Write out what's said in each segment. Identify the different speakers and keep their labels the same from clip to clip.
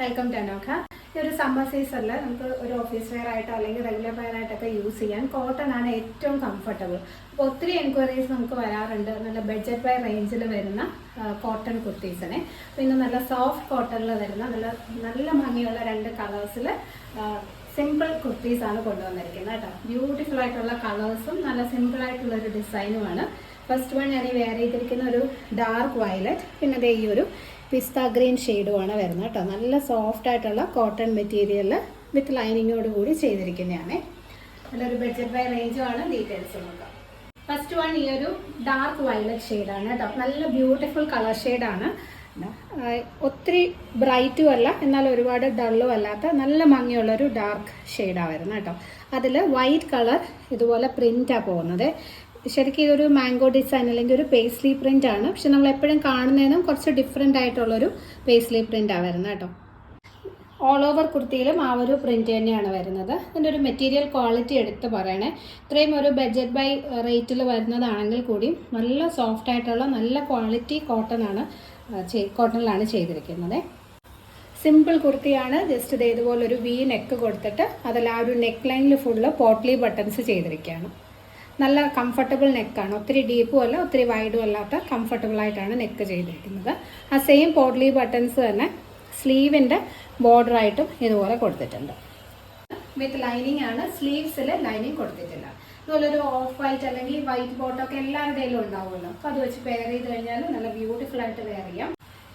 Speaker 1: Welcome to Anokha ഈ ഒരു summer സീസണിൽ നമുക്ക് ഒരു ഓഫീസ് വെയർ ആയിട്ടോ അല്ലെങ്കിൽ റെഗുലർ വെയർ ആയിട്ടൊക്കെ യൂസ് ചെയ്യാൻ കോട്ടൺ ആണ് ഏറ്റവും കംഫർട്ടബിൾ അപ്പോൾ ഒത്തിരി എൻക്വയറീസ് നമുക്ക് വരാറുണ്ട്. നല്ല ബഡ്ജറ്റ് വെയർ റേഞ്ചിൽ വരുന്ന കോട്ടൺ കുർത്തീസിനെ പിന്നെ നല്ല സോഫ്റ്റ് കോട്ടണിൽ വരുന്ന നല്ല നല്ല ഭംഗിയുള്ള രണ്ട് കളേഴ്സിൽ സിമ്പിൾ കുർത്തീസ് ആണ് കൊണ്ടുവന്നിരിക്കുന്നത് കേട്ടോ. ബ്യൂട്ടിഫുൾ ആയിട്ടുള്ള കളേഴ്സും നല്ല സിമ്പിൾ ആയിട്ടുള്ള ഒരു ഡിസൈനുമാണ് ഫസ്റ്റ് വൺ ഞാൻ വെയർ ചെയ്തിരിക്കുന്ന ഒരു ഡാർക്ക് വയലറ്റ് പിന്നെ ദേ ഈ ഒരു പിസ്ത ഗ്രീൻ ഷെയ്ഡുമാണ് വരുന്നത് കേട്ടോ. നല്ല സോഫ്റ്റ് ആയിട്ടുള്ള കോട്ടൺ മെറ്റീരിയൽ വിത്ത് ലൈനിങ്ങോട് കൂടി ചെയ്തിരിക്കുന്നതാണ്. നല്ലൊരു ബഡ്ജറ്റ് ബൈ റേഞ്ചുമാണ് ഡീറ്റെയിൽസ് നോക്കാം. ഫസ്റ്റ് വൺ ഈ ഒരു ഡാർക്ക് വയലറ്റ് ഷെയ്ഡാണ് കേട്ടോ. നല്ല ബ്യൂട്ടിഫുൾ കളർ ഷെയ്ഡാണ് ഒത്തിരി ബ്രൈറ്റും അല്ല എന്നാൽ ഒരുപാട് ഡള്ളും അല്ലാത്ത നല്ല മങ്ങിയുള്ള ഒരു ഡാർക്ക് ഷെയ്ഡാണ് വരുന്നത് കേട്ടോ. അതിൽ വൈറ്റ് കളർ ഇതുപോലെ പ്രിന്റാണ് പോകുന്നത്. ശരിക്കും ഇതൊരു മാംഗോ ഡിസൈൻ അല്ലെങ്കിൽ ഒരു പേസ്ലി പ്രിന്റ് ആണ്. പക്ഷെ നമ്മൾ എപ്പോഴും കാണുന്നതിനും കുറച്ച് ഡിഫറെന്റ് ആയിട്ടുള്ളൊരു പേസ്ലി പ്രിന്റാണ് വരുന്നത് കേട്ടോ. ഓൾ ഓവർ കുർത്തിയിലും ആ ഒരു പ്രിന്റ് തന്നെയാണ് വരുന്നത്. ഇതിന്റെ ഒരു മെറ്റീരിയൽ ക്വാളിറ്റി എടുത്ത് പറയണേ. ഇത്രയും ഒരു ബഡ്ജറ്റ് ബൈ റേറ്റിൽ വരുന്നതാണെങ്കിൽ കൂടി നല്ല സോഫ്റ്റ് ആയിട്ടുള്ള നല്ല ക്വാളിറ്റി കോട്ടൺ ആണ് കോട്ടണിലാണ് ചെയ്തിരിക്കുന്നത്. സിമ്പിൾ കുർത്തിയാണ്. ജസ്റ്റ് ഇത് ഇതുപോലെ ഒരു വി നെക്ക് കൊടുത്തിട്ട് അതിൽ ആ ഒരു നെക്ക് ലൈനിൽ ഫുള്ള് പോട്ട്ലി ബട്ടൺസ് ചെയ്തിരിക്കുകയാണ്. നല്ല കംഫർട്ടബിൾ നെക്കാണ് ഒത്തിരി ഡീപ്പും അല്ല ഒത്തിരി വൈഡും അല്ലാത്ത കംഫർട്ടബിൾ ആയിട്ടാണ് നെക്ക് ചെയ്തിരിക്കുന്നത്. ആ സെയിം പോട്ട്ലി ബട്ടൺസ് തന്നെ സ്ലീവിന്റെ ബോർഡറായിട്ടും ഇതുപോലെ കൊടുത്തിട്ടുണ്ട്. വിത്ത് ലൈനിങ് ആണ്. സ്ലീവ്സിൽ ലൈനിങ് കൊടുത്തിട്ടില്ല. ഇതുപോലെ ഒരു ഓഫ് വൈറ്റ് അല്ലെങ്കിൽ വൈറ്റ് ബോട്ടൊക്കെ എല്ലാവരുടെയിലും ഉണ്ടാവുമല്ലോ. അപ്പോൾ അത് വെച്ച് പെയർ ചെയ്ത് കഴിഞ്ഞാൽ നല്ല ബ്യൂട്ടിഫുൾ ആയിട്ട് വെയർ ചെയ്യാം.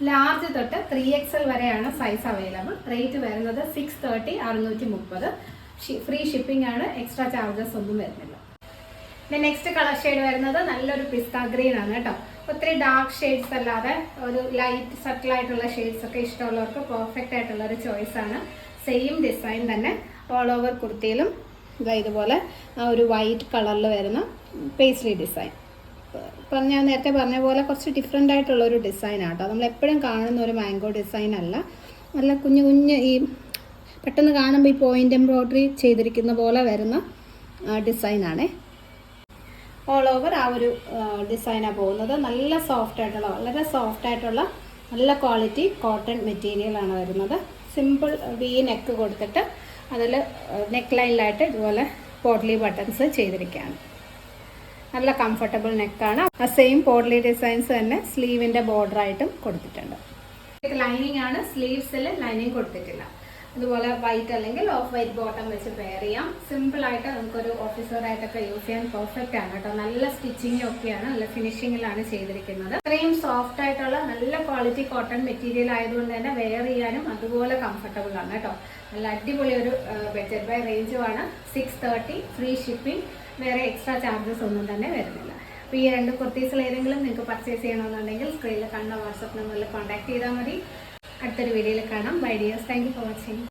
Speaker 1: ലാർജ് തൊട്ട് ത്രീ എക്സൽ വരെയാണ് സൈസ് അവൈലബിൾ റേറ്റ് വരുന്നത് സിക്സ് തേർട്ടി അറുന്നൂറ്റി മുപ്പത് ഫ്രീ ഷിപ്പിംഗ് ആണ്. എക്സ്ട്രാ ചാർജസ് ഒന്നും വരുന്നില്ല. നെക്സ്റ്റ് കളർ ഷെയ്ഡ് വരുന്നത് നല്ലൊരു പിസ്ത ഗ്രീൻ ആണ് കേട്ടോ. ഒത്തിരി ഡാർക്ക് ഷെയ്ഡ്സ് അല്ലാതെ ഒരു ലൈറ്റ് സട്ടിൽ ആയിട്ടുള്ള ഷെയ്ഡ്സ് ഒക്കെ ഇഷ്ടമുള്ളവർക്ക് പെർഫെക്റ്റ് ആയിട്ടുള്ള ഒരു ചോയ്സ് ആണ്. സെയിം ഡിസൈൻ തന്നെ ഓൾ ഓവർ കുർത്തിയിലും. ഇതാ ഇതുപോലെ ആ ഒരു വൈറ്റ് കളറിൽ വരുന്ന പേസ്ട്രി ഡിസൈൻ ഇപ്പം ഞാൻ നേരത്തെ പറഞ്ഞ പോലെ കുറച്ച് ഡിഫറെന്റ് ആയിട്ടുള്ള ഒരു ഡിസൈൻ ആട്ടോ നമ്മൾ എപ്പോഴും കാണുന്ന ഒരു മാംഗോ ഡിസൈൻ അല്ല. നല്ല കുഞ്ഞു കുഞ്ഞ് ഈ പെട്ടെന്ന് കാണുമ്പോൾ ഈ പോയിന്റ് എംബ്രോയ്ഡറി ചെയ്തിരിക്കുന്ന പോലെ വരുന്ന ഡിസൈനാണേ ഓൾ ഓവർ ആ ഒരു ഡിസൈനാണ് പോകുന്നത്. നല്ല സോഫ്റ്റ് ആയിട്ടുള്ള വളരെ സോഫ്റ്റ് ആയിട്ടുള്ള നല്ല ക്വാളിറ്റി കോട്ടൺ മെറ്റീരിയലാണ് വരുന്നത്. സിമ്പിൾ വി നെക്ക് കൊടുത്തിട്ട് അതിൽ നെക്ക് ലൈനിലായിട്ട് ഇതുപോലെ പോഡ്ലി ബട്ടൺസ് ചെയ്തിരിക്കുകയാണ്. നല്ല കംഫർട്ടബിൾ നെക്കാണ്. ആ സെയിം പോഡ്ലി ഡിസൈൻസ് തന്നെ സ്ലീവിന്റെ ബോർഡറായിട്ടും കൊടുത്തിട്ടുണ്ട്. ലൈനിങ് ആണ് സ്ലീവ്സിൽ ലൈനിങ് കൊടുത്തിട്ടില്ല. അതുപോലെ വൈറ്റ് അല്ലെങ്കിൽ ഓഫ് വൈറ്റ് ബോട്ടം വെച്ച് പെയർ ചെയ്യാം. സിമ്പിൾ ആയിട്ട് നമുക്കൊരു ഓഫീസർ ആയിട്ടൊക്കെ യൂസ് ചെയ്യാൻ പെർഫെക്റ്റ് ആണ് കേട്ടോ. നല്ല സ്റ്റിച്ചിങ് ഒക്കെയാണ് നല്ല ഫിനിഷിങ്ങിലാണ് ചെയ്തിരിക്കുന്നത്. ഇത്രയും സോഫ്റ്റ് ആയിട്ടുള്ള നല്ല ക്വാളിറ്റി കോട്ടൺ മെറ്റീരിയൽ ആയതുകൊണ്ട് തന്നെ വെയർ ചെയ്യാനും അതുപോലെ കംഫർട്ടബിൾ ആണ് കേട്ടോ. നല്ല അടിപൊളി ഒരു ബഡ്ജറ്റ് ബൈ റേഞ്ചുമാണ് സിക്സ് തേർട്ടി ഫ്രീ ഷിപ്പിംഗ് വേറെ എക്സ്ട്രാ ചാർജസ് ഒന്നും തന്നെ വരുന്നില്ല. അപ്പോൾ ഈ രണ്ട് കുർത്തീസിൽ ഏതെങ്കിലും നിങ്ങൾക്ക് പർച്ചേസ് ചെയ്യണമെന്നുണ്ടെങ്കിൽ സ്ക്രീനിൽ കണ്ട വാട്സപ്പ് നമ്പറിൽ കോൺടാക്ട് ചെയ്താൽ മതി. അടുത്തൊരു വീഡിയോയിൽ കാണാം. Bye dears thank you for watching